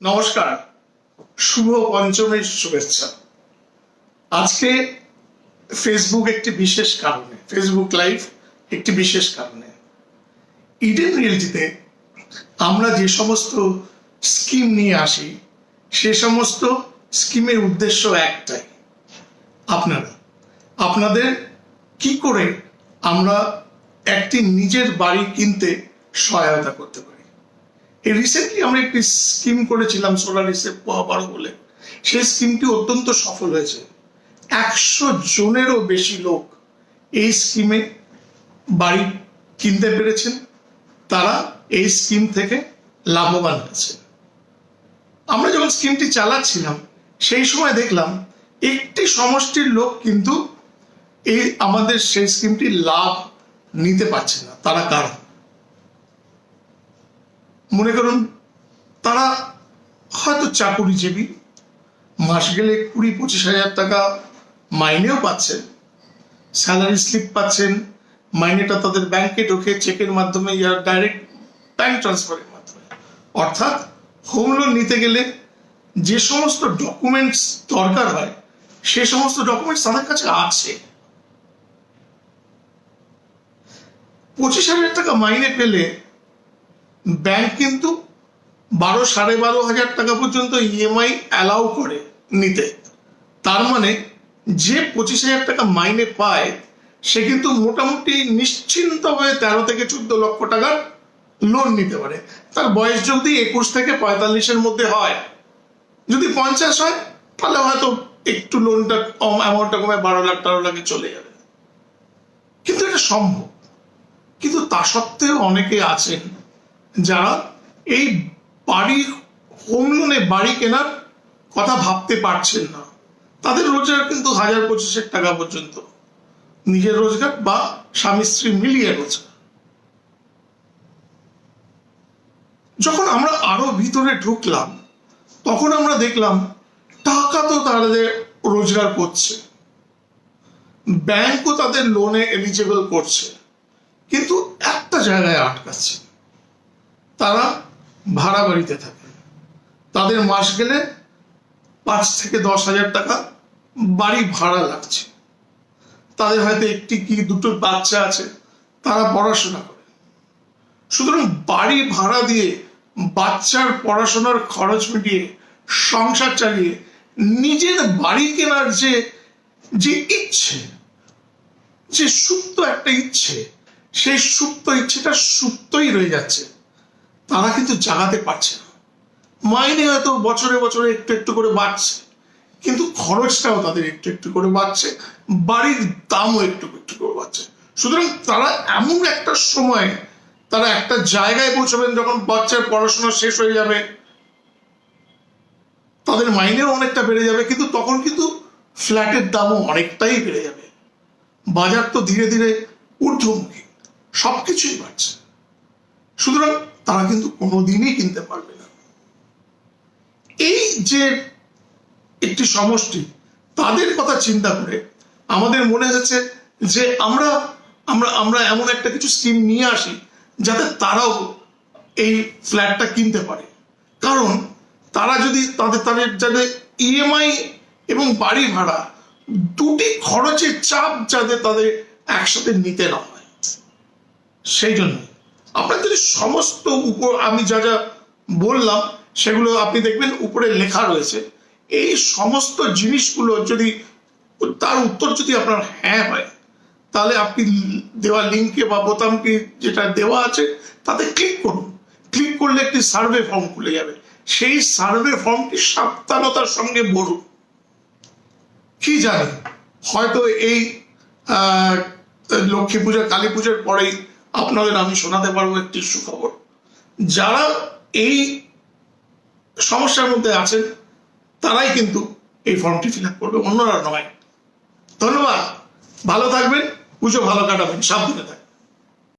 নমস্কার, শুভ পঞ্চমের শুভেচ্ছা। আজকে ফেসবুক একটি বিশেষ কারণে ফেসবুক লাইভ একটি বিশেষ কারণে। ইডেন রিয়েলটিতে আমরা যে সমস্ত স্কিম নিয়ে আসি, সে সমস্ত স্কিমের উদ্দেশ্য একটাই। আপনারা, আপনাদের কি করে আমরা একটি নিজের বাড়ি কিনতে সহায়তা করতে পারি? এই রিসেন্টলি আমরা একটি স্কিম করেছিলাম সোলার রিসেপ বারো বলে। সেই স্কিমটি অত্যন্ত সফল হয়েছে। একশো জনেরও বেশি লোক এই স্কিমে বাড়ি কিনতে পেরেছেন। তারা এই স্কিম থেকে লাভবান হয়েছে। আমরা যখন স্কিমটি চালাচ্ছিলাম, সেই সময় দেখলাম একটি সমষ্টির লোক কিন্তু এই আমাদের সেই স্কিমটি লাভ নিতে পারছে না। তারা কারা? মনে করুন, তারা হয়তো চাকুরিজীবী, মাস গেলে কুড়ি, পঁচিশ হাজার টাকা মাইনেও পাচ্ছেন, স্যালারি স্লিপ পাচ্ছেন, মাইনেটা তাদের ব্যাংকে ঢোকে, চেকের মাধ্যমে ইয়ার ডাইরেক্ট ব্যাংক ট্রান্সফারের মাধ্যমে। অর্থাৎ হোম লোন নিতে গেলে যে সমস্ত ডকুমেন্টস দরকার হয়, সে সমস্ত ডকুমেন্টস তাদের কাছে আছে। পঁচিশ হাজার টাকা মাইনে পেলে ব্যাংক কিন্তু বারো, সাড়ে বারো হাজার টাকা পর্যন্ত ইএমআই অ্যালাউ করে নিতে। তার মানে যে পঁচিশ হাজার টাকা মাইনে পায়, সে কিন্তু মোটামুটি নিশ্চিন্ত হয়ে তেরো থেকে চোদ্দ লক্ষ টাকার লোন নিতে পারে। তার বয়স যদি একুশ থেকে পঁয়তাল্লিশের মধ্যে হয়, যদি পঞ্চাশ হয়, তাহলে হয়তো একটু লোনটা কম অ্যামাউন্টটা কমে বারো লাখ, তেরো লাখে চলে যাবে। কিন্তু এটা সম্ভব। কিন্তু তা সত্ত্বেও অনেকে আছেন যারা এই বাড়ি হোম লোনে বাড়ি কেনার কথা ভাবতে পারছেন না, তাদের রোজগার কিন্তু হাজার পঁচিশের টাকা পর্যন্ত। নিজের রোজগার বা স্বামী স্ত্রী মিলিয়ে রোজগার। যখন আমরা আরও ভিতরে ঢুকলাম, তখন আমরা দেখলাম টাকা তো তাদের রোজগার করছে। ব্যাংকও তাদের লোনে এলিজিবল করছে। কিন্তু একটা জায়গায় আটকাচ্ছে। তারা ভাড়া বাড়িতে থাকে। তাদের মাস গেলে পাঁচ থেকে দশ হাজার টাকা বাড়ি ভাড়া লাগছে। তাদের হয়তো একটি কি দুটো বাচ্চা আছে, তারা পড়াশোনা করে। সুতরাং বাড়ি ভাড়া দিয়ে বাচ্চার পড়াশোনার খরচ মিটিয়ে সংসার চালিয়ে নিজের বাড়ি কেনার যে যে ইচ্ছে, যে সুপ্ত একটা ইচ্ছে, সেই সুপ্ত ইচ্ছেটা সুপ্তই রয়ে যাচ্ছে। তারা কিন্তু জাগাতে পারছে না। মাইনে হয়তো বছরে বছরে একটু একটু করে বাড়ছে। কিন্তু খরচটাও তাদের একটু একটু করে বাড়ছে। বাড়ির দামও একটু একটু করে বাড়ছে। সুতরাং তারা এমন একটা সময় তারা একটা জায়গায় পৌঁছাবেন যখন বাচ্চার পড়াশোনা শেষ হয়ে যাবে। তাদের মাইনেও অনেকটা বেড়ে যাবে, কিন্তু তখন কিন্তু ফ্ল্যাটের দামও অনেকটাই বেড়ে যাবে। বাজার তো ধীরে ধীরে ঊর্ধ্বমুখী। সবকিছুই বাড়ছে। সুতরাং তারা কিন্তু কোনোদিনই কিনতে পারবে না। এই যে একটি সমষ্টি, তাদের কথা চিন্তা করে আমাদের মনে হচ্ছে যে আমরা আমরা আমরা এমন একটা কিছু স্কিম নিয়ে আসি যাতে তারাও এই ফ্ল্যাটটা কিনতে পারে। কারণ তারা যদি তাদের তাদের যাতে ইএমআই এবং বাড়ি ভাড়া দুটি খরচের চাপ যাতে তাদের একসাথে নিতে না হয়, সেই জন্য আপনার যদি সমস্ত উপর আমি যা যা বললাম, সেগুলো আপনি দেখবেন উপরে লেখা রয়েছে। এই সমস্ত জিনিসগুলো যদি, তার উত্তর যদি আপনার হ্যাঁ হয়, তাহলে আপনি দেওয়া লিঙ্কে বা বোতামটি যেটা দেওয়া আছে, তাতে ক্লিক করুন। ক্লিক করলে একটি সার্ভে ফর্ম খুলে যাবে। সেই সার্ভে ফর্মটি সাবধানতার সঙ্গে ভরুন। কি জানি? হয়তো এই লক্ষ্মী পূজা, কালী পূজার পরেই আপনাদের আমি শোনাতে পারব একটি সুখবর। যারা এই সমস্যার মধ্যে আছেন, তারাই কিন্তু এই ফর্মটি ফিল আপ করবে। অন্যরা নয়। ধন্যবাদ। ভালো থাকবেন, পুজো ভালো কাটাবেন, সাবধানে থাকবেন।